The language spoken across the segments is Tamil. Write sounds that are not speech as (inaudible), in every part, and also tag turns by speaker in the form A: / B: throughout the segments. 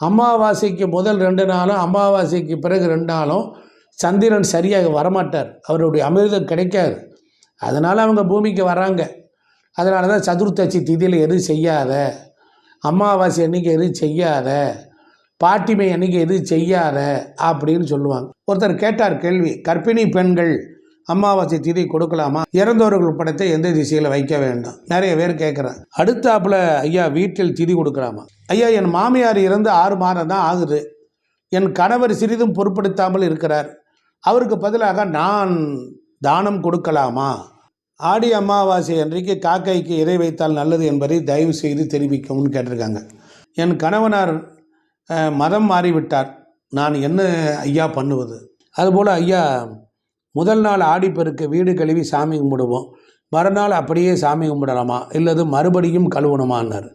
A: அமாவாசைக்கு முதல் ரெண்டு நாளும் அமாவாசைக்கு பிறகு ரெண்டு நாளும் சந்திரன் சரியாக வரமாட்டார். அவருடைய அமிர்தம் கிடைக்காது. அதனால் அவங்க பூமிக்கு வராங்க. அதனால தான் சதுர்த்தசி திதியில் எதுவும் செய்யாத. அமாவாசை அன்றைக்கி எதுவும் செய்யாத. பாட்டிமை அன்றைக்கி எதுவும் செய்யாத அப்படின்னு சொல்லுவாங்க. ஒருத்தர் கேட்டார் கேள்வி கர்ப்பிணி பெண்கள் அமாவாசை திதி கொடுக்கலாமா? இறந்தவர்கள் படத்தை எந்த திசையில் வைக்க வேண்டும்? நிறைய பேர் கேட்குறாங்க அடுத்தாப்புல ஐயா வீட்டில் திதி கொடுக்கலாமா? ஐயா என் மாமியார் இறந்து ஆறு மாதம் தான் ஆகுது. என் கணவர் சிறிதும் பொருட்படுத்தாமல் இருக்கிறார். அவருக்கு பதிலாக நான் தானம் கொடுக்கலாமா? ஆடி அமாவாசை அன்றைக்கு காக்கைக்கு இறை வைத்தால் நல்லது என்பதை தயவு செய்து தெரிவிக்கவும் கேட்டிருக்காங்க. என் கணவனார் மதம் மாறிவிட்டார். நான் என்ன ஐயா பண்ணுவது? அதுபோல் ஐயா முதல் நாள் ஆடிப்பெருக்கு வீடு கழுவி சாமி கும்பிடுவோம். மறுநாள் அப்படியே சாமி கும்பிடலாமா? இல்லது மறுபடியும் கழுவணுமான்னார்.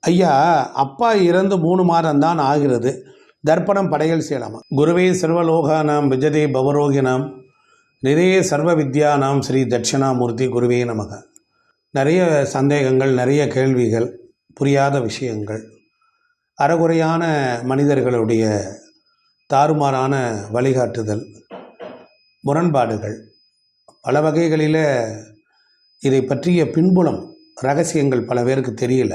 A: ஐயா அப்பா இறந்து மூணு மாதம் தான் ஆகிறது. தர்ப்பணம் படையல் செய்யலாமா? குருவே சர்வலோகானாம் விஜதே பவரோகினாம். நிறைய சர்வ வித்யானாம் ஸ்ரீ தட்சிணாமூர்த்தி குருவே நமக. நிறைய சந்தேகங்கள் நிறைய கேள்விகள் புரியாத விஷயங்கள். அறகுறையான மனிதர்களுடைய தாறுமாறான வழிகாட்டுதல். முரண்பாடுகள். பல வகைகளில் இதை பற்றிய பின்புலம் ரகசியங்கள் பல பேருக்கு தெரியல.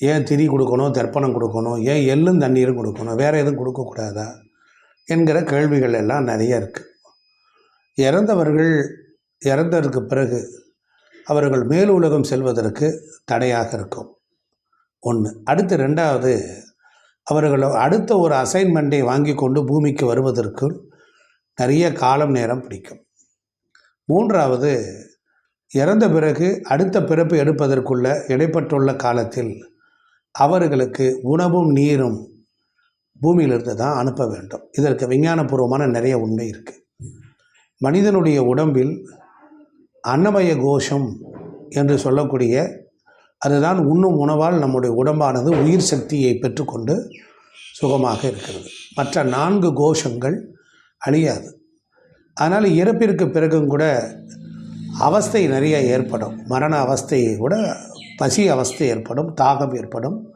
A: ஏன் திரி கொடுக்கணும் தர்ப்பணம் கொடுக்கணும் ஏன் எள்ளும் தண்ணீரும் கொடுக்கணும் வேறு எதுவும் கொடுக்கக்கூடாதா என்கிற கேள்விகள் எல்லாம் நிறைய இருக்குது இறந்தவர்கள் இறந்ததற்கு பிறகு அவர்கள் மேல் உலகம் செல்வதற்கு தடையாக இருக்கும். ஒன்று அடுத்து ரெண்டாவது அவர்கள் அடுத்த ஒரு அசைன்மெண்ட்டை வாங்கி கொண்டு பூமிக்கு வருவதற்குள் நிறைய காலம் நேரம் பிடிக்கும். மூன்றாவது இறந்த பிறகு அடுத்த பிறப்பு எடுப்பதற்குள்ள இடைப்பட்டுள்ள காலத்தில் அவர்களுக்கு உணவும் நீரும் பூமியிலிருந்து தான் அனுப்ப வேண்டும். இதற்கு விஞ்ஞானபூர்வமான நிறைய உண்மை இருக்குது மனிதனுடைய உடம்பில் அன்னமய கோஷம் என்று சொல்லக்கூடிய அதுதான் உண்ணும் உணவால் நம்முடைய உடம்பானது உயிர் சக்தியை பெற்றுக்கொண்டு சுகமாக இருக்கிறது. மற்ற நான்கு கோஷங்கள் அழியாது. அதனால் இறப்பிற்கு பிறகும் கூட அவஸ்தை நிறைய ஏற்படும். மரண அவஸ்தையை கூட பசி அவஸ்தை ஏற்படும் தாகம் ஏற்படும்.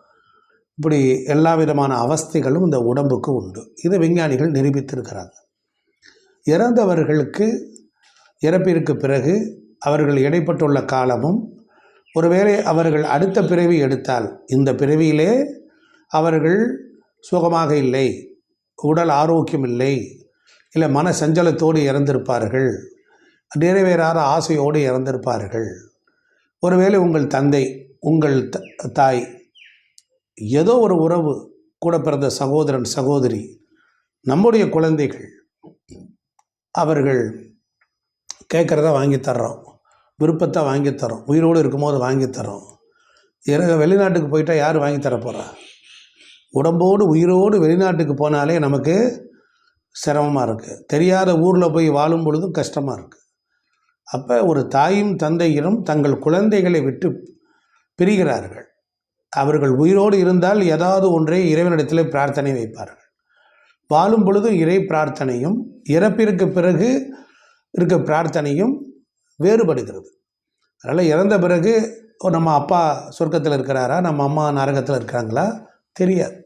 A: இப்படி எல்லா விதமான அவஸ்தைகளும் இந்த உடம்புக்கு உண்டு. இதை விஞ்ஞானிகள் நிரூபித்திருக்கிறாங்க. இறந்தவர்களுக்கு இறப்பிற்கு பிறகு அவர்கள் இடைப்பட்டுள்ள காலமும் ஒருவேளை அவர்கள் அடுத்த பிறவி எடுத்தால் இந்த பிறவியிலே அவர்கள் சுகமாக இல்லை உடல் ஆரோக்கியம் இல்லை இல்லை மன சஞ்சலத்தோடு இறந்திருப்பார்கள். நிறைவேறாத ஆசையோடு இறந்திருப்பார்கள். ஒருவேளை உங்கள் தந்தை உங்கள் த- தாய் ஏதோ ஒரு உறவு கூட பிறந்த சகோதரன் சகோதரி நம்முடைய குழந்தைகள் அவர்கள் கேட்குறத வாங்கித்தர்றோம் விருப்பத்தை வாங்கித்தரோம் உயிரோடு இருக்கும்போது வாங்கித்தரோம் தரோம் வெளிநாட்டுக்கு போயிட்டால் யார் வாங்கி தர போகிறா உடம்போடு உயிரோடு வெளிநாட்டுக்கு போனாலே நமக்கு சிரமமாக இருக்குது தெரியாத ஊரில் போய் வாழும் பொழுதும் கஷ்டமாக இருக்குது அப்போ ஒரு தாயும் தந்தையிலும் தங்கள் குழந்தைகளை விட்டு பிரிகிறார்கள். அவர்கள் உயிரோடு இருந்தால் ஏதாவது ஒன்றை இறைவனிடத்தில் பிரார்த்தனை வைப்பார்கள். வாழும் பொழுதும் இறை பிரார்த்தனையும் இறப்பிற்கு பிறகு இருக்க பிரார்த்தனையும் வேறுபடுகிறது. அதனால் இறந்த பிறகு நம்ம அப்பா சொர்க்கத்தில் இருக்கிறாரா? நம்ம அம்மா நரகத்தில் இருக்கிறாங்களா? தெரியாது.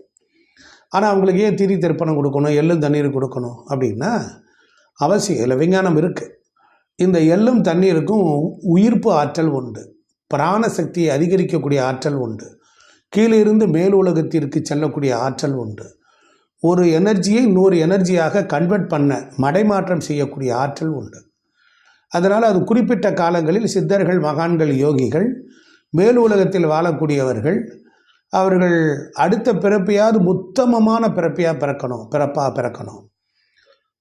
A: ஆனால் அவங்களுக்கு ஏன் திரி திருப்பணம் கொடுக்கணும்? எள்ளும் தண்ணீர் கொடுக்கணும் அப்படின்னா அவசியம் இல்லை விஞ்ஞானம் இருக்குது இந்த எள்ளும் தண்ணீருக்கும் உயிர்ப்பு ஆற்றல் உண்டு. பிராண சக்தியை அதிகரிக்கக்கூடிய ஆற்றல் உண்டு. கீழே இருந்து மேல் உலகத்திற்கு செல்லக்கூடிய ஆற்றல் உண்டு. ஒரு எனர்ஜியை இன்னொரு எனர்ஜியாக கன்வெர்ட் பண்ண மடைமாற்றம் செய்யக்கூடிய ஆற்றல் உண்டு. அதனால் அது குறிப்பிட்ட காலங்களில் சித்தர்கள் மகான்கள் யோகிகள் மேல் உலகத்தில் வாழக்கூடியவர்கள் அவர்கள் அடுத்த பிறப்பையாவது உத்தமமான பிறப்பையாக பிறக்கணும் பிறப்பாக பிறக்கணும்.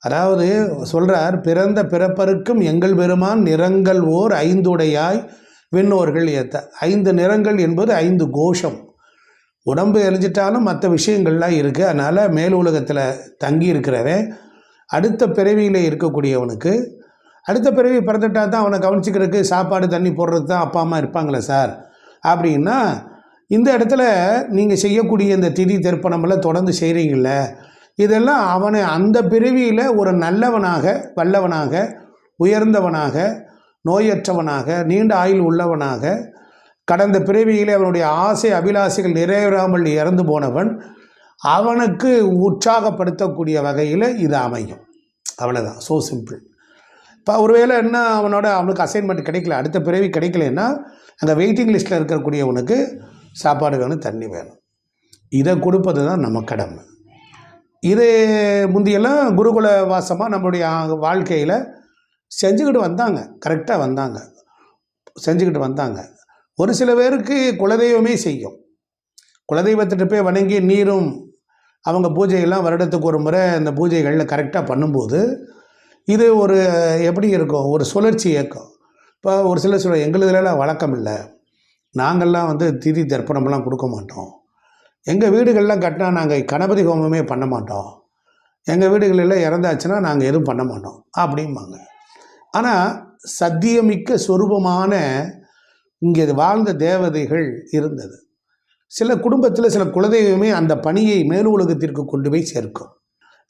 A: அதாவது சொல்கிறார் பிறந்த பிறப்பருக்கும் எங்கள் பெருமான் நிறங்கள் ஓர் ஐந்துடையாய் விண்ணோர்கள் ஏத்த ஐந்து நிறங்கள் என்பது ஐந்து கோஷம். உடம்பு எரிஞ்சிட்டாலும் மற்ற விஷயங்கள்லாம் இருக்குது அதனால் மேல் உலகத்தில் தங்கி இருக்கிறவன் அடுத்த பிறவியில் இருக்கக்கூடியவனுக்கு அடுத்த பிறவி பிறந்துட்டா தான் அவனை கவனிச்சிக்கிறதுக்கு சாப்பாடு தண்ணி போடுறது தான் அப்பா அம்மா இருப்பாங்களே சார் அப்படின்னா இந்த இடத்துல நீங்கள் செய்யக்கூடிய இந்த திதி தர்ப்பணமெல்லாம் தொடர்ந்து செய்கிறீங்கள இதெல்லாம் அவனை அந்த பிறவியில் ஒரு நல்லவனாக வல்லவனாக உயர்ந்தவனாக நோயற்றவனாக நீண்ட ஆயுள் உள்ளவனாக கடந்த பிறவியில் அவனுடைய ஆசை அபிலாசைகள் நிறைவேறாமல் இறந்து போனவன் அவனுக்கு உற்சாகப்படுத்தக்கூடிய வகையில் இது அமையும். அவ்வளோதான் ஸோ சிம்பிள் இப்போ ஒருவேளை என்ன அவனோட அவனுக்கு அசைன்மெண்ட் கிடைக்கல அடுத்த பிறவி கிடைக்கலன்னா அந்த வெயிட்டிங் லிஸ்ட்டில் இருக்கக்கூடியவனுக்கு சாப்பாடு வேணும் தண்ணி வேணும். இதை கொடுப்பது தான் நம்ம கடமை. இது முந்தியெல்லாம் குருகுல வாசமாக நம்மளுடைய வாழ்க்கையில் செஞ்சுக்கிட்டு வந்தாங்க. கரெக்டாக வந்தாங்க. செஞ்சுக்கிட்டு வந்தாங்க. ஒரு சில பேருக்கு குலதெய்வமே செய்யும். குலதெய்வத்திட்ட போய் வணங்கி நீரும் அவங்க பூஜையெல்லாம் வருடத்துக்கு ஒரு முறை அந்த பூஜைகளில் கரெக்டாக பண்ணும்போது இது ஒரு எப்படி இருக்கும்? ஒரு சுழற்சி இயக்கம். இப்போ ஒரு சில சொல்ல எங்களுதுலாம் வழக்கம் இல்லை. நாங்கள்லாம் வந்து திதி தர்ப்பணம்லாம் கொடுக்க மாட்டோம். எங்கள் வீடுகள்லாம் கட்டினா நாங்கள் கணபதி ஹோமமே பண்ண மாட்டோம். எங்கள் வீடுகளெல்லாம் இறந்தாச்சுன்னா நாங்கள் எதுவும் பண்ண மாட்டோம். அப்படிம்பாங்க. ஆனால் சத்தியமிக்க சொரூபமான இங்கே வாழ்ந்த தேவதைகள் இருந்தது. சில குடும்பத்தில் சில குலதெய்வமே அந்த பணியை மேல் உலகத்திற்கு கொண்டு போய் சேர்க்கும்.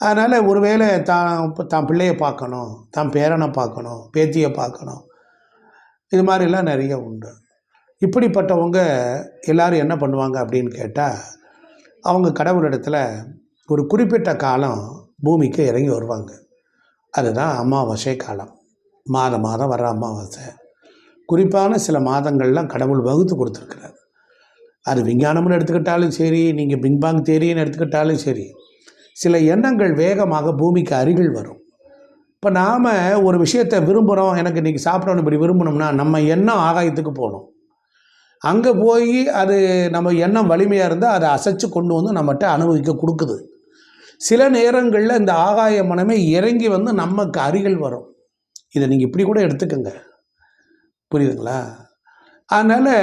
A: அதனால் ஒருவேளை தான் தான் பிள்ளையை பார்க்கணும் தான் பேரனை பார்க்கணும் பேத்தியை பார்க்கணும். இது மாதிரிலாம் நிறைய உண்டு. இப்படிப்பட்டவங்க எல்லாரும் என்ன பண்ணுவாங்க அப்படின்னு கேட்டால் அவங்க கடவுளிடத்தில் ஒரு குறிப்பிட்ட காலம் பூமிக்கு இறங்கி வருவாங்க. அதுதான் அமாவாசை காலம். மாதம் மாதம் வர்ற அமாவாசை. குறிப்பான சில மாதங்கள்லாம் கடவுள் வகுத்து கொடுத்துருக்கிறார். அது விஞ்ஞானம்னு எடுத்துக்கிட்டாலும் சரி நீங்கள் பிங்பாங் தேரின்னு எடுத்துக்கிட்டாலும் சரி சில எண்ணங்கள் வேகமாக பூமிக்கு அருகில் வரும். இப்போ நாம் ஒரு விஷயத்தை விரும்புகிறோம் எனக்கு இன்றைக்கி சாப்பிடணும் இப்படி விரும்பணும்னா நம்ம எண்ணம் ஆகாயத்துக்கு போகணும். அங்கே போய் அது நம்ம எண்ணம் வலிமையாக இருந்தால் அதை அசைச்சு கொண்டு வந்து நம்மகிட்ட அனுபவிக்க கொடுக்குது. சில நேரங்களில் இந்த ஆகாய மனமே இறங்கி வந்து நமக்கு அருகில் வரும். இதை நீங்கள் இப்படி கூட எடுத்துக்கோங்க. புரியுதுங்களா? அதனால்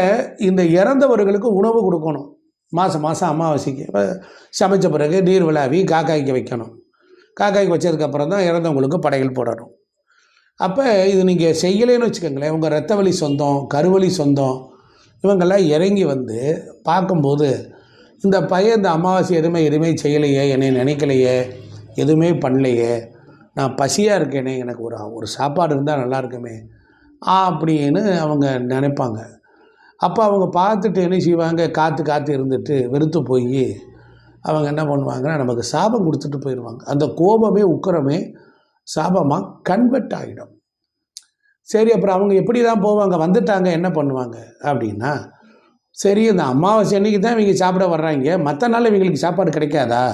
A: இந்த இறந்தவர்களுக்கு உணவு கொடுக்கணும். மாதம் மாதம் அமாவாசைக்கு. சமைச்ச பிறகு நீர் விழாவி காக்காய்க்கு வைக்கணும். காக்காய்க்கு வச்சதுக்கப்புறம் தான் இறந்தவங்களுக்கு படையல் போடணும். அப்போ இது நீங்கள் செய்யலைன்னு வச்சுக்கோங்களேன். உங்கள் ரத்த வலி சொந்தம் கருவலி சொந்தம் இவங்கெல்லாம் இறங்கி வந்து பார்க்கும்போது இந்த பையன் இந்த அமாவாசை எதுவுமே எதுவுமே செய்யலையே என்னை நினைக்கலையே எதுவுமே பண்ணலையே நான் பசியாக இருக்கேனே எனக்கு ஒரு ஒரு சாப்பாடு இருந்தால் நல்லா இருக்குமே அப்படின்னு அவங்க நினைப்பாங்க. அப்போ அவங்க பார்த்துட்டு என்ன செய்வாங்க காற்று காற்று இருந்துட்டு வெறுத்து போய் அவங்க என்ன பண்ணுவாங்கன்னா நமக்கு சாபம் கொடுத்துட்டு போயிடுவாங்க. அந்த கோபமே உக்கரமே சாபமாக கன்வெர்ட் ஆகிடும் சரி அப்புறம் அவங்க எப்படி தான் போவாங்க வந்துட்டாங்க என்ன பண்ணுவாங்க அப்படின்னா சரி இந்த அமாவாசை அன்னைக்கு தான் இவங்க சாப்பிட வர்றாங்க. மற்ற நாள் இவங்களுக்கு சாப்பாடு கிடைக்காதா?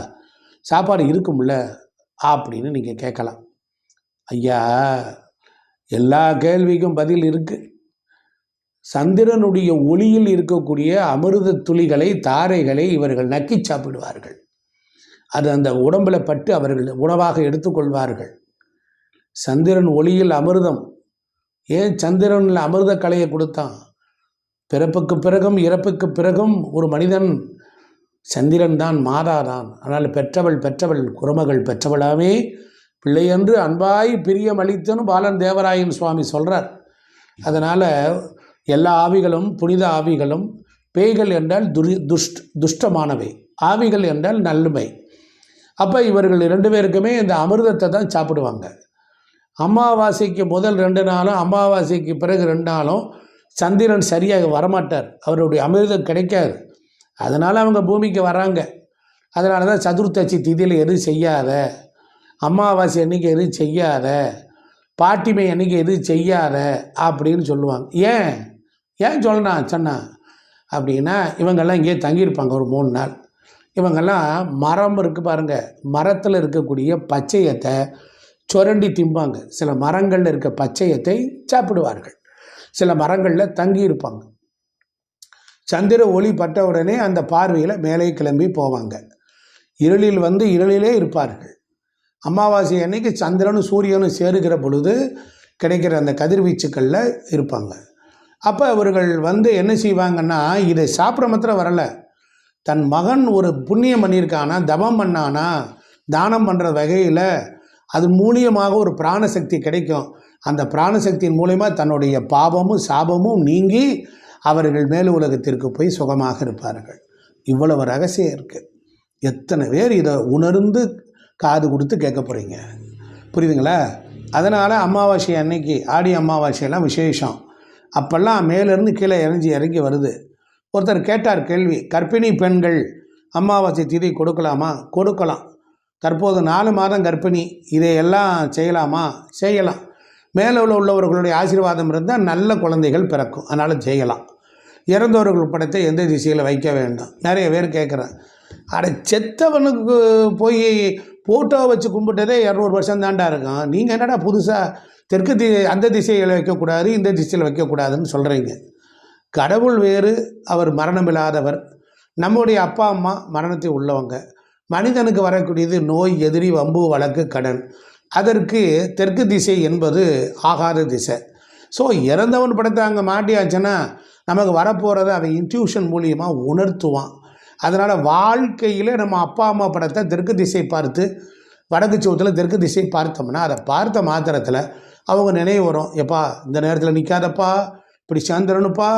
A: சாப்பாடு இருக்கும்ல அப்படின்னு நீங்கள் கேட்கலாம். ஐயா எல்லா கேள்விக்கும் பதில் இருக்குது சந்திரனுடைய ஒளியில் இருக்கக்கூடிய அமிர்த துளிகளை தாரைகளை இவர்கள் நக்கி சாப்பிடுவார்கள். அது அந்த உடம்புல பட்டு அவர்கள் உணவாக எடுத்துக்கொள்வார்கள். சந்திரன் ஒளியில் அமிர்தம் ஏன் சந்திரனில் அமிர்த கலையை கொடுத்தான்? பிறப்புக்கு பிறகும் இறப்புக்கு பிறகும் ஒரு மனிதன் சந்திரன் தான் மாதா தான் ஆனால் பெற்றவள் பெற்றவள் குரமகள் பெற்றவளாமே பிள்ளையன்று அன்பாய் பிரியம் அளித்தனு பாலன் தேவராயன் சுவாமி சொல்கிறார் அதனால் எல்லா ஆவிகளும் புனித ஆவிகளும் பேய்கள் என்றால் துரி துஷ்ட் துஷ்டமானவை. ஆவிகள் என்றால் நல்லமை. அப்போ இவர்கள் இரண்டு பேருக்குமே இந்த அமிர்தத்தை தான் சாப்பிடுவாங்க. அமாவாசைக்கு முதல் ரெண்டு நாளும் அமாவாசைக்கு பிறகு ரெண்டு நாளும் சந்திரன் சரியாக வரமாட்டார். அவருடைய அமிர்தம் கிடைக்காது. அதனால் அவங்க பூமிக்கு வராங்க. அதனால தான் சதுர்த்தசி திதியில் எதுவும் செய்யாத அமாவாசை அன்னைக்கு எதுவும் செய்யாத பாட்டிமை அன்னைக்கு எதுவும் செய்யாத அப்படின்னு சொல்லுவாங்க. ஏன்? ஏன் சொல்லணும் சொன்னா அப்படின்னா இவங்கெல்லாம் இங்கேயே தங்கியிருப்பாங்க ஒரு மூணு நாள். இவங்கெல்லாம் மரம் இருக்குது பாருங்கள் மரத்தில் இருக்கக்கூடிய பச்சையத்தை சுரண்டி திம்பாங்க. சில மரங்களில் இருக்க பச்சையத்தை சாப்பிடுவார்கள். சில மரங்களில் தங்கி இருப்பாங்க. சந்திர ஒளி பட்ட உடனே அந்த பார்வையில் மேலே கிளம்பி போவாங்க. இருளில் வந்து இருளிலே இருப்பார்கள். அமாவாசை அன்னைக்கு சந்திரனும் சூரியனும் சேருகிற பொழுது கிடைக்கிற அந்த கதிர்வீச்சுக்களில் இருப்பாங்க. அப்போ அவர்கள் வந்து என்ன செய்வாங்கன்னா இதை சாப்பிட மாத்திரம் வரலை. தன் மகன் ஒரு புண்ணியம் பண்ணியிருக்கானா தபம் பண்ணானா தானம் பண்ணுற வகையில் அது மூலியமாக ஒரு பிராணசக்தி கிடைக்கும். அந்த பிராணசக்தியின் மூலயமா தன்னுடைய பாவமும் சாபமும் நீங்கி அவர்கள் மேல் உலகத்திற்கு போய் சுகமாக இருப்பார்கள். இவ்வளவு ரகசியம் இருக்குது எத்தனை பேர் இதை உணர்ந்து காது கொடுத்து கேட்க போகிறீங்க புரியுதுங்களா? அதனால் அமாவாசை அன்னைக்கு ஆடி அமாவாசையெல்லாம் விசேஷம். அப்போல்லாம் மேலேருந்து கீழே இறஞ்சி இறங்கி வருது. ஒருத்தர் கேட்டார் கேள்வி கர்ப்பிணி பெண்கள் அமாவாசை திதி கொடுக்கலாமா? கொடுக்கலாம். தற்போது நாலு மாதம் கர்ப்பிணி இதையெல்லாம் செய்யலாமா? செய்யலாம். மேலே உள்ள உள்ளவர்களுடைய ஆசீர்வாதம் இருந்தால் நல்ல குழந்தைகள் பிறக்கும். அதனால் செய்யலாம். இறந்தவர்கள் படத்தை எந்த திசையில் வைக்க வேண்டாம். நிறைய பேர் கேட்குறேன் அட செத்தவனுக்கு போய் ஃபோட்டோ வச்சு கும்பிட்டதே இரநூறு வருஷம் தாண்டா இருக்கும். நீங்கள் என்னடா புதுசாக தெற்கு தி அந்த திசையில் வைக்கக்கூடாது இந்த திசையில் வைக்கக்கூடாதுன்னு சொல்கிறீங்க கடவுள் வேறு அவர் மரணமில்லாதவர். நம்முடைய அப்பா அம்மா மரணத்தை உள்ளவங்க. மனிதனுக்கு வரக்கூடியது நோய் எதிரி வம்பு வழக்கு கடன். அதற்கு தெற்கு திசை என்பது ஆகாத திசை. ஸோ இறந்தவன் படத்தை அங்கே மாட்டியாச்சுன்னா நமக்கு வரப்போகிறத அவன் இன்ட்யூஷன் மூலியமாக உணர்த்துவான். அதனால் வாழ்க்கையில் நம்ம அப்பா அம்மா படத்தை தெற்கு திசை பார்த்து வடக்கு சோத்தில் தெற்கு திசை பார்த்தோம்னா அதை பார்த்த மாத்திரத்தில் அவங்க நினைவு வரும். எப்பா இந்த நேரத்தில் நிற்காதப்பா இப்படி சேர்ந்துடணுப்பா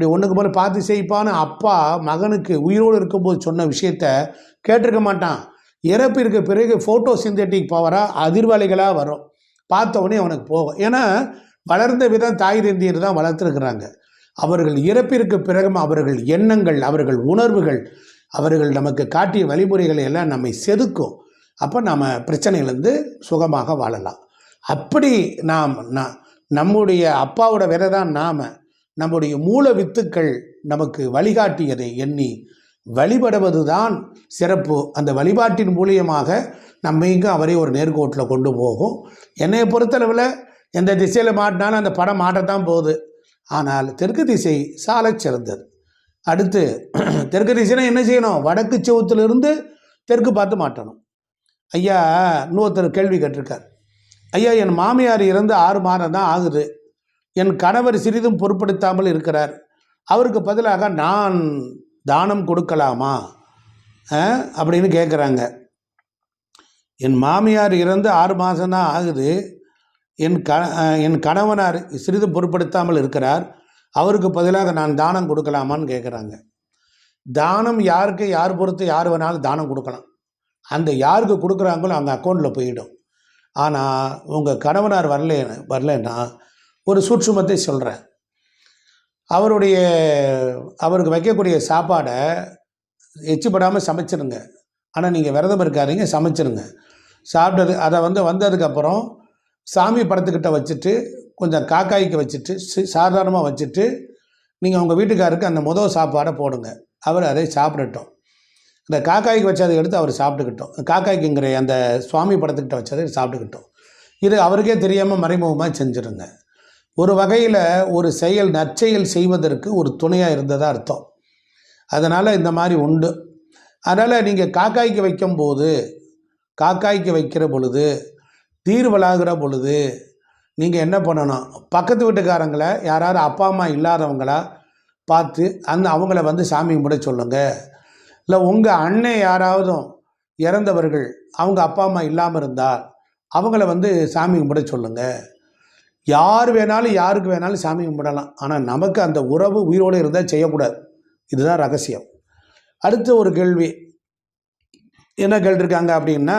A: இப்படி ஒன்றுக்கு மேலே பார்த்து செய்ப்பான்னு அப்பா மகனுக்கு உயிரோடு இருக்கும்போது சொன்ன விஷயத்த கேட்டிருக்க மாட்டான். இறப்பிற்கு பிறகு ஃபோட்டோ சிந்தட்டிக் பவராக அதிர்வலைகளாக வரும். பார்த்தவொடனே அவனுக்கு போகும். ஏன்னா வளர்ந்த விதம் தாய் தந்தியர் தான் வளர்த்துருக்குறாங்க. அவர்கள் இறப்பிற்கு பிறகும் அவர்கள் எண்ணங்கள் அவர்கள் உணர்வுகள் அவர்கள் நமக்கு காட்டிய வழிமுறைகளை எல்லாம் நம்மை செதுக்கும். அப்போ நம்ம பிரச்சனையிலேருந்து சுகமாக வாழலாம். அப்படி நாம் நம்முடைய அப்பாவோட விதை தான் நாம். நம்முடைய மூல வித்துக்கள் நமக்கு வழிகாட்டியதை எண்ணி வழிபடுவதுதான் சிறப்பு. அந்த வழிபாட்டின் மூலியமாக இங்கே அவரே ஒரு நேர்கோட்டில் கொண்டு போகும். என்னை பொறுத்தளவில் எந்த திசையில் மாட்டினாலும் அந்த படம் மாட்டத்தான் போகுது. ஆனால் தெற்கு திசை சாலச் சிறந்தது. அடுத்து (clears throat) தெற்கு திசைனா என்ன செய்யணும்? வடக்கு செவத்திலிருந்து தெற்கு பார்த்து மாட்டணும். ஐயா இன்னொருத்தர் கேள்வி கேட்டிருக்கார். ஐயா என் மாமியார் இறந்து ஆறு மாதம் தான் ஆகுது. என் கணவர் சிறிதும் பொருட்படுத்தாமல் இருக்கிறார். அவருக்கு பதிலாக நான் தானம் கொடுக்கலாமா? அப்படின்னு கேட்குறாங்க என் மாமியார் இறந்து ஆறு மாதம்தான் ஆகுது. என் க என் கணவனார் சிறிதும் பொருட்படுத்தாமல் இருக்கிறார். அவருக்கு பதிலாக நான் தானம் கொடுக்கலாமான்னு கேட்குறாங்க தானம் யாருக்கு யார் பொறுத்து யார் வேணாலும் தானம் கொடுக்கலாம். அந்த யாருக்கு கொடுக்குறாங்களோ அவங்க அக்கௌண்ட்டில் போயிடும். ஆனால் உங்கள் கணவனார் வரல வரலன்னா ஒரு சூட்சுமத்தை சொல்கிறேன் அவருடைய அவருக்கு வைக்கக்கூடிய சாப்பாடை எச்சுப்படாமல் சமைச்சிருங்க. ஆனால் நீங்கள் விரதம் இருக்காதீங்க சமைச்சிருங்க. சாப்பிட்டது அதை வந்து வந்ததுக்கப்புறம் சாமி படத்துக்கிட்ட வச்சுட்டு கொஞ்சம் காக்காய்க்கு வச்சுட்டு சி- சாதாரணமாக வச்சுட்டு நீங்கள் உங்கள் வீட்டுக்காருக்கு அந்த முதல் சாப்பாடை போடுங்க. அவர் அதை சாப்பிடட்டும். இந்த காக்காய்க்கு வச்சதை எடுத்து அவர் சாப்பிட்டுக்கிட்டோம். காக்காய்க்குங்கிற அந்த சுவாமி படத்துக்கிட்ட வச்சதை சாப்பிட்டுக்கிட்டோம். இது அவருக்கே தெரியாமல் மறைமுகமாக செஞ்சுருங்க. ஒரு வகையில் ஒரு செயல் நற்செயல் செய்வதற்கு ஒரு துணையாக இருந்ததாக அர்த்தம். அதனால் இந்த மாதிரி உண்டு. அதனால் நீங்கள் காக்காய்க்கு வைக்கும்போது காக்காய்க்கு வைக்கிற பொழுது தீர்வலாகிற பொழுது நீங்கள் என்ன பண்ணணும்? பக்கத்து வீட்டுக்காரங்களை யாராவது அப்பா அம்மா இல்லாதவங்களா பார்த்து அந்த அவங்கள வந்து சாமி கும்பிட சொல்லுங்கள் இல்லை உங்கள் அண்ணன் யாராவதும் இறந்தவர்கள் அவங்க அப்பா அம்மா இல்லாமல் இருந்தால் அவங்கள வந்து சாமி கும்பிட சொல்லுங்கள் யார் வேணாலும் யாருக்கு வேணாலும் சாமி கும்பிடலாம். ஆனால் நமக்கு அந்த உறவு உயிரோடு இருந்தால் செய்யக்கூடாது. இதுதான் ரகசியம். அடுத்த ஒரு கேள்வி. என்ன கேட்டிருக்காங்க அப்படின்னா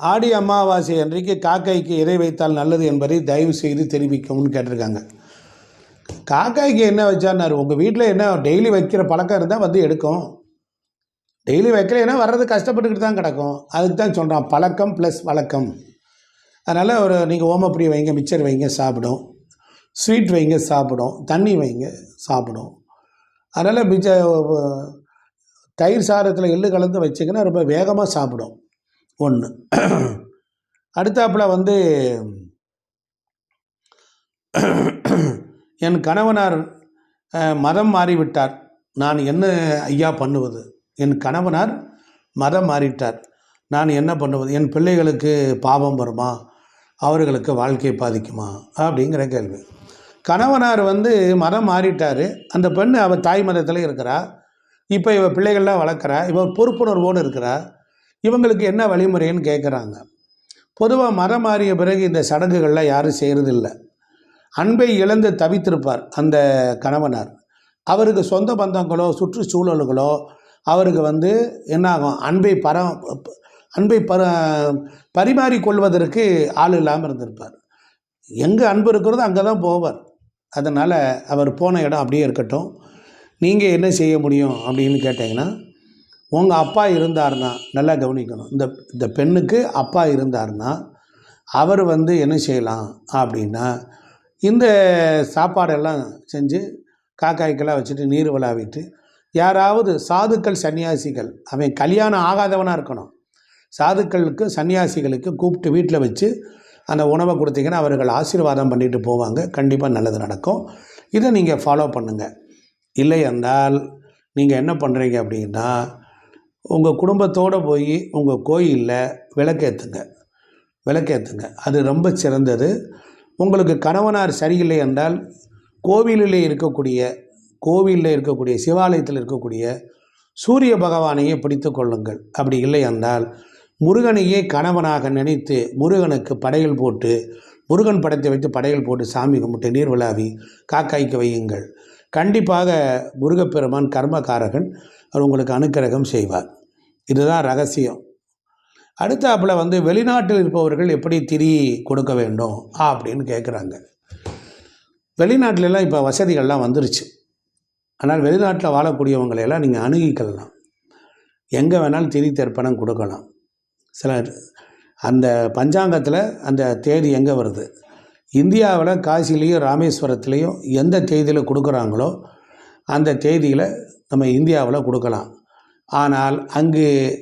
A: ஆடி அமாவாசை அன்றைக்கு காக்காய்க்கு இறை வைத்தால் நல்லது என்பதை தயவு செய்து தெரிவிக்கும்னு கேட்டிருக்காங்க. காக்காய்க்கு என்ன வச்சாருனாரு உங்கள் வீட்டில் என்ன டெய்லி வைக்கிற பழக்கம் இருந்தால் வந்து எடுக்கும். டெய்லி வைக்கலைன்னா வர்றது கஷ்டப்பட்டுக்கிட்டு தான் கிடக்கும். அதுக்கு தான் சொல்கிறான் பழக்கம் ப்ளஸ் வழக்கம். அதனால் ஒரு நீங்கள் ஓமப்பொடி வைங்க மிச்சர் வைங்க சாப்பிடும். ஸ்வீட் வைங்க சாப்பிடும். தண்ணி வைங்க சாப்பிடும். அதனால் மிச்ச தயிர் சாதத்தில் எள்ளு கலந்து வச்சிங்கன்னா ரொம்ப வேகமாக சாப்பிடும். ஒன்று அடுத்தாப்புல வந்து என் கணவனார் மதம் மாறிவிட்டார். நான் என்ன ஐயா பண்ணுவது? என் கணவனார் மதம் மாறிவிட்டார் நான் என்ன பண்ணுவது? என் பிள்ளைகளுக்கு பாவம் வருமா? அவர்களுக்கு வாழ்க்கை பாதிக்குமா? அப்படிங்கிற கேள்வி. கணவனார் வந்து மதம் மாறிட்டார். அந்த பெண் அவள் தாய் மதத்தில் இருக்கிறா. இப்போ இவள் பிள்ளைகள்லாம் வளர்க்குறா. இவர் பொறுப்புணர்வோடு இருக்கிறா. இவங்களுக்கு என்ன வழிமுறைன்னு கேட்குறாங்க பொதுவாக மதம் மாறிய பிறகு இந்த சடங்குகள்லாம் யாரும் செய்கிறதில்ல அன்பை இழந்து தவித்திருப்பார் அந்த கணவனார். அவருக்கு சொந்த பந்தங்களோ சுற்றுச்சூழல்களோ அவருக்கு வந்து என்னாகும் அன்பை பரம் அன்பை பர பரிமாறிக்கொள்வதற்கு ஆள் இல்லாமல் இருந்திருப்பார். எங்கே அன்பு இருக்கிறதோ அங்கே தான் போவார். அதனால் அவர் போன இடம் அப்படியே இருக்கட்டும். நீங்கள் என்ன செய்ய முடியும் அப்படின்னு கேட்டிங்கன்னா உங்கள் அப்பா இருந்தாருன்னா நல்லா கவனிக்கணும். இந்த இந்த பெண்ணுக்கு அப்பா இருந்தாருன்னா அவர் வந்து என்ன செய்யலாம் அப்படின்னா இந்த சாப்பாடெல்லாம் செஞ்சு காக்காய்க்கெல்லாம் வச்சுட்டு நீர் விளாவிட்டு யாராவது சாதுக்கள் சன்னியாசிகள் அவன் கல்யாணம் ஆகாதவனாக இருக்கணும். சாதுக்களுக்கு சன்னியாசிகளுக்கு கூப்பிட்டு வீட்டில் வச்சு அந்த உணவை கொடுத்தீங்கன்னா அவர்கள் ஆசீர்வாதம் பண்ணிட்டு போவாங்க. கண்டிப்பாக நல்லது நடக்கும். இதை நீங்கள் ஃபாலோ பண்ணுங்கள் இல்லை என்றால் நீங்கள் என்ன பண்ணுறீங்க அப்படின்னா உங்கள் குடும்பத்தோடு போய் உங்கள் கோயிலில் விளக்கேற்றுங்க விளக்கேற்றுங்க அது ரொம்ப சிறந்தது. உங்களுக்கு கணவனார் சரியில்லை என்றால் கோவிலிலே இருக்கக்கூடிய கோவிலில் இருக்கக்கூடிய சிவாலயத்தில் இருக்கக்கூடிய சூரிய பகவானையே பிடித்து கொள்ளுங்கள். அப்படி இல்லை என்றால் முருகனையே கணவனாக நினைத்து முருகனுக்கு படையல் போட்டு முருகன் படத்தை வைத்து படையல் போட்டு சாமி கும்பிட்டு நீர் விழாவி காக்காய்க்கு வையுங்கள். கண்டிப்பாக முருகப்பெருமான் கர்மகாரகன் அவர் உங்களுக்கு அனுக்கிரகம் செய்வார். இதுதான் ரகசியம். அடுத்தாப்பில் வந்து வெளிநாட்டில் இருப்பவர்கள் எப்படி திரி கொடுக்க வேண்டும் அப்படின்னு கேட்குறாங்க வெளிநாட்டிலலாம் இப்போ வசதிகள்லாம் வந்துருச்சு. ஆனால் வெளிநாட்டில் வாழக்கூடியவங்களையெல்லாம் நீங்கள் அணுகிக்கலாம். எங்கே வேணாலும் திரி தர்ப்பணம் கொடுக்கலாம். சில அந்த பஞ்சாங்கத்தில் அந்த தேதி எங்கே வருது? இந்தியாவில் காசிலேயும் ராமேஸ்வரத்துலேயும் எந்த தேதியில் கொடுக்குறாங்களோ அந்த தேதியில் நம்ம இந்தியாவில் கொடுக்கலாம். ஆனால் அங்கு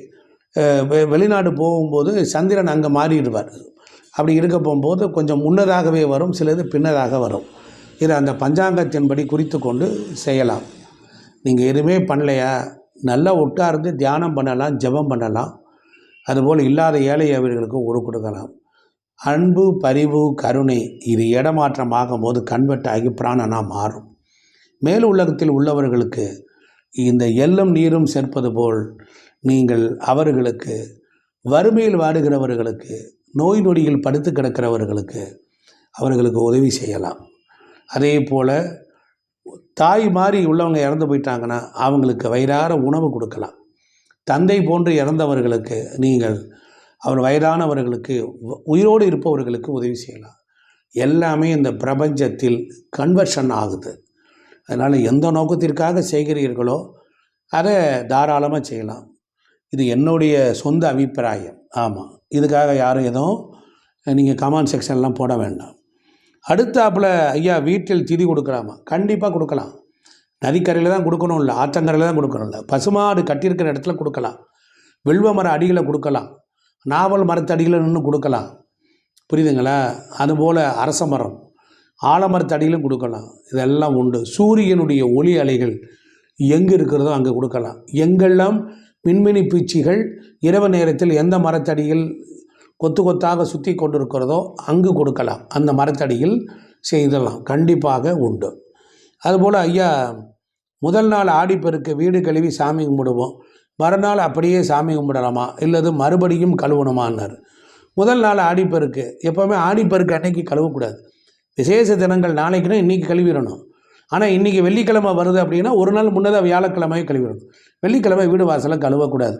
A: வெ- வெளிநாடு போகும்போது சந்திரன் அங்கே மாறிடுவார். அப்படி இருக்க போகும்போது கொஞ்சம் முன்னதாகவே வரும் சிலது பின்னதாக வரும். இதை அந்த பஞ்சாங்கத்தின்படி குறித்து கொண்டு செய்யலாம். நீங்கள் எதுவுமே பண்ணலையா? நல்லா உட்கார்ந்து தியானம் பண்ணலாம் ஜெபம் பண்ணலாம். அதுபோல் இல்லாத ஏழை அவர்களுக்கும் ஒரு கொடுக்கலாம். அன்பு பரிவு கருணை இது இடமாற்றம் ஆகும்போது கன்வெர்ட் ஆகி பிராணனா மாறும். மேல் உலகத்தில் உள்ளவர்களுக்கு இந்த எல்லும் நீரும் சேர்ப்பது போல் நீங்கள் அவர்களுக்கு வறுமையில் வாடுகிறவர்களுக்கு நோய் நொடியில் படுத்து கிடக்கிறவர்களுக்கு அவர்களுக்கு உதவி செய்யலாம். அதே போல் தாய் மாதிரி உள்ளவங்க இறந்து போயிட்டாங்கன்னா அவங்களுக்கு வயிறார உணவு கொடுக்கலாம். தந்தை போன்று இறந்தவர்களுக்கு நீங்கள் அவர் வயதானவர்களுக்கு உ- உயிரோடு இருப்பவர்களுக்கு உதவி செய்யலாம். எல்லாமே இந்த பிரபஞ்சத்தில் கன்வர்ஷன் ஆகுது. அதனால் எந்த நோக்கத்திற்காக செய்கிறீர்களோ அதை தாராளமாக செய்யலாம். இது என்னுடைய சொந்த அபிப்பிராயம். ஆமாம் இதுக்காக யாரும் எதுவும் நீங்கள் கமெண்ட் செக்ஷன்லாம் போட வேண்டாம். அடுத்தாப்புல ஐயா வீட்டில் திதி கொடுக்கலாமா? கண்டிப்பாக கொடுக்கலாம். நதிக்கரையில் தான் கொடுக்கணும் இல்லை ஆற்றங்கரையில் தான் கொடுக்கணும் இல்லை. பசுமாடு கட்டியிருக்கிற இடத்துல கொடுக்கலாம். வெல்வ மர அடிகளை கொடுக்கலாம். நாவல் மரத்தடியில் நின்று கொடுக்கலாம். புரியுதுங்களா? அதுபோல் அரச மரம் ஆலமரத்தடியிலும் கொடுக்கலாம். இதெல்லாம் உண்டு. சூரியனுடைய ஒளி அலைகள் எங்கே இருக்கிறதோ அங்கே கொடுக்கலாம். எங்கெல்லாம் மின்மினி பூச்சிகள் இரவு நேரத்தில் எந்த மரத்தடியில் கொத்து கொத்தாக சுற்றி கொண்டிருக்கிறதோ அங்கு கொடுக்கலாம். அந்த மரத்தடியில் செய்தலாம். கண்டிப்பாக உண்டு. அதுபோல் ஐயா முதல் நாள் ஆடிப்பெருக்கு வீடு கழுவி சாமி கும்பிடுவோம். மறுநாள் அப்படியே சாமி கும்பிடலாமா? இல்லது மறுபடியும் கழுவணுமான்னார். முதல் நாள் ஆடிப்பெருக்கு எப்போவுமே ஆடிப்பெருக்கு அன்னைக்கு கழுவக்கூடாது. விசேஷ தினங்கள் நாளைக்குன்னா இன்றைக்கி கழுவிடணும். ஆனால் இன்றைக்கி வெள்ளிக்கிழமை வருது அப்படின்னா ஒரு நாள் முன்னதாக வியாழக்கிழமையே கழுவிடணும். வெள்ளிக்கிழமை வீடு வாசலை கழுவக்கூடாது.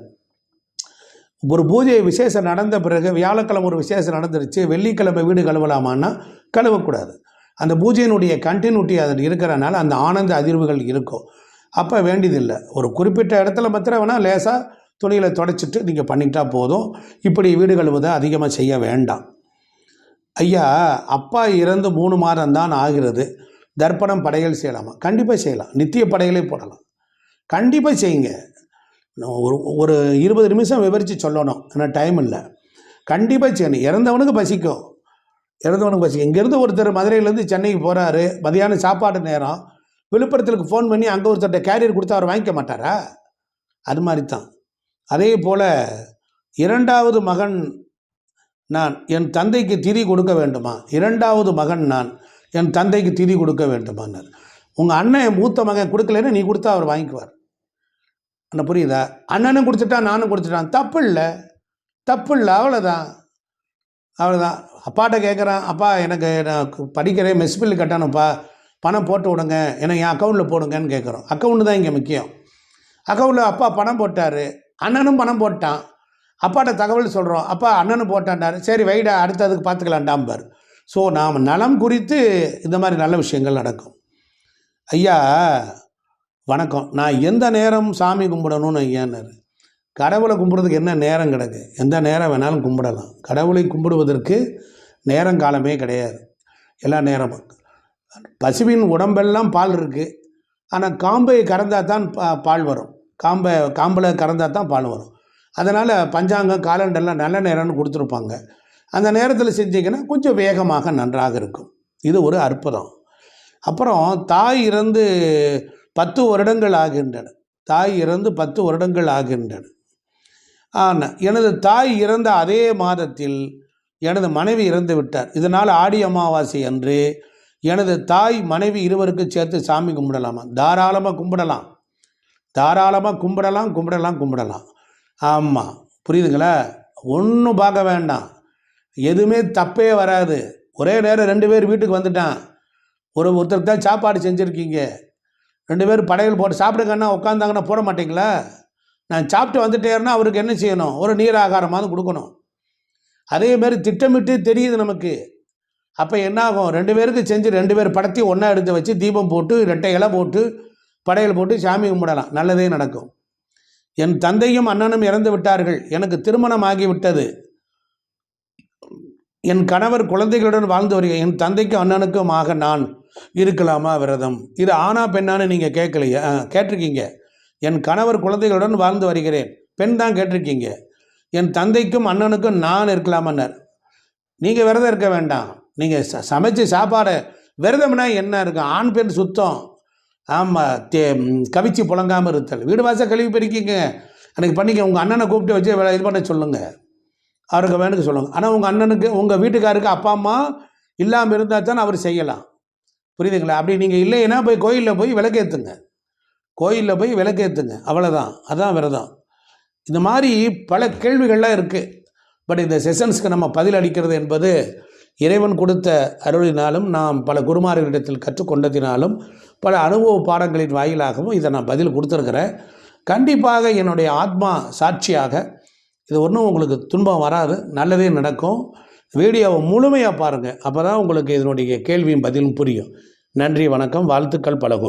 A: ஒரு பூஜை விசேஷம் நடந்த பிறகு வியாழக்கிழமை ஒரு விசேஷம் நடந்துருச்சு வெள்ளிக்கிழமை வீடு கழுவலாமான்னா கழுவக்கூடாது. அந்த பூஜையினுடைய கண்டினியூட்டி அதில் இருக்கிறனால அந்த ஆனந்த அதிர்வுகள் இருக்கும். அப்போ வேண்டியதில்லை. ஒரு குறிப்பிட்ட இடத்துல மாத்திரம் வேணால் லேசாக துணியில் தொடச்சிட்டு நீங்கள் பண்ணிட்டா போதும். இப்படி வீடு கழுவுதை அதிகமாக செய்ய வேண்டாம். ஐயா அப்பா இறந்து மூணு மாதம் தான் ஆகிறது. தர்ப்பணம் படையல் செய்யலாமா? கண்டிப்பாக செய்யலாம். நித்திய படையலே போடலாம். கண்டிப்பாக செய்யுங்க. ஒரு ஒரு இருபது நிமிஷம் விவரித்து சொல்லணும். ஆனால் டைம் இல்லை. கண்டிப்பாக செய்யணும். இறந்தவனுக்கு பசிக்கும். இறந்தவனுக்கு பசி. இங்கேருந்து ஒருத்தர் மதுரையிலேருந்து சென்னைக்கு போகிறாரு மதியானம் சாப்பாடு நேரம். விழுப்புரத்துக்கு ஃபோன் பண்ணி அங்கே ஒருத்தர்கிட்ட கேரியர் கொடுத்து அவர் வாங்கிக்க மாட்டாரா? அது மாதிரி தான் அதே போல் இரண்டாவது மகன் நான் என் தந்தைக்கு திதி கொடுக்க வேண்டுமா? இரண்டாவது மகன் நான் என் தந்தைக்கு திதி கொடுக்க வேண்டுமான்னார் உங்கள் அண்ணன் மூத்த மகன் கொடுக்கலன்னு நீ கொடுத்தா அவர் வாங்கிக்குவார். அண்ணன் புரியுதா? அண்ணனும் கொடுத்துட்டா நானும் கொடுத்துட்டான். தப்பு இல்லை. தப்பு இல்லை. அவ்வளோதான் அவ்வளோதான் அப்பாட்ட கேட்குறான் அப்பா எனக்கு நான் படிக்கிறேன் மெஸ் பில்லு கட்டணும்ப்பா. பணம் போட்டு விடுங்க. எனக்கு என் அக்கௌண்ட்டில் போடுங்கன்னு கேட்குறோம் அக்கௌண்ட்டு தான் இங்கே முக்கியம். அக்கௌண்ட்டில் அப்பா பணம் போட்டார். அண்ணனும் பணம் போட்டான். அப்பாட்ட தகவல் சொல்கிறோம் அப்பா அண்ணனும் போட்டான்டார் சரி வைடா அடுத்ததுக்கு பார்த்துக்கலான்டாம்பார் ஸோ நாம் நலம் குறித்து இந்த மாதிரி நல்ல விஷயங்கள் நடக்கும். ஐயா வணக்கம். நான் எந்த நேரம் சாமி கும்பிடணும்னு ஐயான்னாரு கடவுளை கும்பிட்றதுக்கு என்ன நேரம் கிடக்கு? எந்த நேரம் வேணாலும் கும்பிடலாம். கடவுளை கும்பிடுவதற்கு நேரம் காலமே கிடையாது. எல்லா நேரமும் பசுவின் உடம்பெல்லாம் பால் இருக்குது ஆனால் காம்பை கறந்தால் தான் பா பால் வரும். காம்பை காம்பில் கறந்தால் தான் பால் வரும். அதனால் பஞ்சாங்கம் காலண்டெல்லாம் நல்ல நேரம்னு கொடுத்துருப்பாங்க. அந்த நேரத்தில் செஞ்சீங்கன்னா கொஞ்சம் வேகமாக நன்றாக இருக்கும். இது ஒரு அற்புதம். அப்புறம் தாய் இறந்து பத்து வருடங்கள் ஆகின்றன. தாய் இறந்து பத்து வருடங்கள் ஆகின்றன. எனது தாய் இறந்த அதே மாதத்தில் எனது மனைவி இறந்து விட்டார். இதனால் ஆடி அமாவாசை அன்று எனது தாய் மனைவி இருவருக்கு சேர்த்து சாமி கும்பிடலாமா? தாராளமாக கும்பிடலாம். தாராளமாக கும்பிடலாம் கும்பிடலாம் கும்பிடலாம். ஆமாம் புரியுதுங்களா? ஒன்றும் பார்க்க வேண்டாம். எதுவுமே தப்பே வராது. ஒரே நேரம் ரெண்டு பேர் வீட்டுக்கு வந்துட்டான். ஒரு ஒருத்தருக்கு தான் சாப்பாடு செஞ்சுருக்கீங்க. ரெண்டு பேர் படையல் போட்டு சாப்பிடுங்கன்னா உட்காந்தாங்கன்னா போட மாட்டீங்களா? நான் சாப்பிட்டு வந்துட்டேன்னா அவருக்கு என்ன செய்யணும்? ஒரு நீர் ஆகாரமாவது கொடுக்கணும். அதே மாதிரி திட்டமிட்டு தெரியுது நமக்கு. அப்போ என்ன ஆகும் ரெண்டு பேருக்கு செஞ்சு ரெண்டு பேர் படத்தையும் ஒன்றா எடுத்து வச்சு தீபம் போட்டு ரெட்டை இலை போட்டு படையல் போட்டு சாமி கும்பிடலாம். நல்லதே நடக்கும். என் தந்தையும் அண்ணனும் இறந்து விட்டார்கள். எனக்கு திருமணம் ஆகிவிட்டது. என் கணவர் குழந்தைகளுடன் வாழ்ந்து வருகிறேன் என் தந்தைக்கும் அண்ணனுக்கும் ஆக நான் இருக்கலாமா விரதம்? இது ஆனா பெண்ணான்னு நீங்கள் கேட்கலையா? ஆ, கேட்டிருக்கீங்க. என் கணவர் குழந்தைகளுடன் வாழ்ந்து வருகிறேன். பெண் தான் கேட்டிருக்கீங்க. என் தந்தைக்கும் அண்ணனுக்கும் நான் இருக்கலாமன்னர். நீங்கள் விரதம் இருக்க வேண்டாம். நீங்கள் ச சமைச்சு சாப்பாடு. விரதம்னா என்ன இருக்கும்? ஆண் பெண் சுத்தம். ஆமாம் தே கவிச்சு கவிச்சி புழங்காமல் இருத்தல். வீடு வாசல் கழுவி பெருக்கிங்க அன்றைக்கி பண்ணிக்க உங்கள் அண்ணனை கூப்பிட்டு வச்சு வேலை இது பண்ண சொல்லுங்கள் அவருக்கு வேணுக்கு சொல்லுங்கள் ஆனால் உங்கள் அண்ணனுக்கு உங்கள் வீட்டுக்காருக்கு அப்பா அம்மா இல்லாமல் இருந்தால் தான் அவர் செய்யலாம். புரியுதுங்களா? அப்படி நீங்கள் இல்லைன்னா போய் கோயிலில் போய் விளக்கேற்றுங்க கோயிலில் போய் விளக்கேற்றுங்க அவ்வளோதான் அதான் விரதம். இந்த மாதிரி பல கேள்விகள்லாம் இருக்குது பட் இந்த செஷன்ஸ்க்கு நம்ம பதில் அளிக்கிறது என்பது இறைவன் கொடுத்த அருளினாலும் நாம் பல குருமார்களிடத்தில் கற்றுக்கொண்டதினாலும் பல அனுபவ பாடங்களின் வாயிலாகவும் இதை நான் பதில் கொடுத்துருக்கிறேன். கண்டிப்பாக என்னுடைய ஆத்மா சாட்சியாக இது ஒன்றும் உங்களுக்கு துன்பம் வராது. நல்லதே நடக்கும். வீடியோவை முழுமையாக பாருங்கள் அப்போ தான் உங்களுக்கு இதனுடைய கேள்வியும் பதிலும் புரியும். நன்றி வணக்கம். வாழ்த்துக்கள் பல கோடி